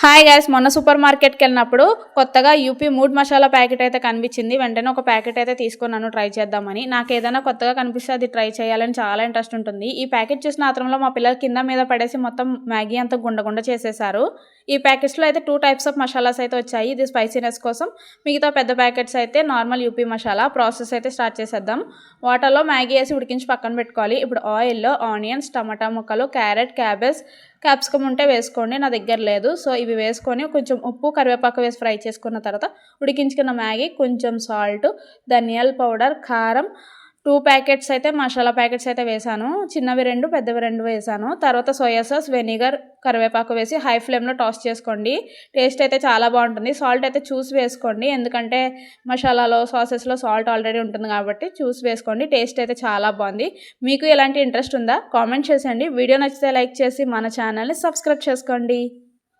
Hi guys మొన్న super మార్కెట్కి వెళ్ళినప్పుడు కొత్తగా యూపీ మూడ్ మసాలా ప్యాకెట్ అయితే కనిపించింది. వెంటనే ఒక ప్యాకెట్ అయితే తీసుకున్నాను ట్రై చేద్దామని. నాకు ఏదైనా కొత్తగా కనిపిస్తే అది ట్రై చేయాలని చాలా ఇంట్రెస్ట్ ఉంటుంది. ఈ ప్యాకెట్ చూసిన ఆత్రంలో మా పిల్లలు కింద మీద పడేసి మొత్తం మ్యాగీ అంతా గుండ గుండ చేసేసారు. ఈ ప్యాకెట్స్లో అయితే టూ టైప్స్ ఆఫ్ మసాలాస్ అయితే వచ్చాయి. ఇది స్పైసీనెస్ కోసం మిగతా పెద్ద ప్యాకెట్స్ అయితే నార్మల్ యూపీ మసాలా ప్రాసెస్ అయితే స్టార్ట్ చేసేద్దాం. వాటర్లో మ్యాగీ వేసి ఉడికించి పక్కన పెట్టుకోవాలి. ఇప్పుడు ఆయిల్లో ఆనియన్స్ టమాటా ముక్కలు క్యారెట్ క్యాబేజ్ క్యాప్సికమ్ ఉంటే వేసుకోండి నా దగ్గర లేదు. సో ఇవి వేసుకొని కొంచెం ఉప్పు కరివేపాకు వేసి ఫ్రై చేసుకున్న తర్వాత ఉడికించుకున్న మ్యాగీ కొంచెం సాల్ట్ ధనియాల పౌడర్ కారం టూ ప్యాకెట్స్ అయితే మసాలా ప్యాకెట్స్ అయితే వేసాను. చిన్నవి రెండు పెద్దవి రెండు వేసాను. తర్వాత సోయా సాస్ వెనిగర్ కరివేపాకు వేసి హై ఫ్లేమ్లో టాస్ చేసుకోండి. టేస్ట్ అయితే చాలా బాగుంటుంది. సాల్ట్ అయితే చూసి వేసుకోండి. ఎందుకంటే మసాలాలో సాసెస్లో సాల్ట్ ఆల్రెడీ ఉంటుంది కాబట్టి చూసి వేసుకోండి. టేస్ట్ అయితే చాలా బాగుంది. మీకు ఎలాంటి ఇంట్రెస్ట్ ఉందా కామెంట్ చేసేయండి. వీడియో నచ్చితే లైక్ చేసి మన ఛానల్ని సబ్స్క్రైబ్ చేసుకోండి.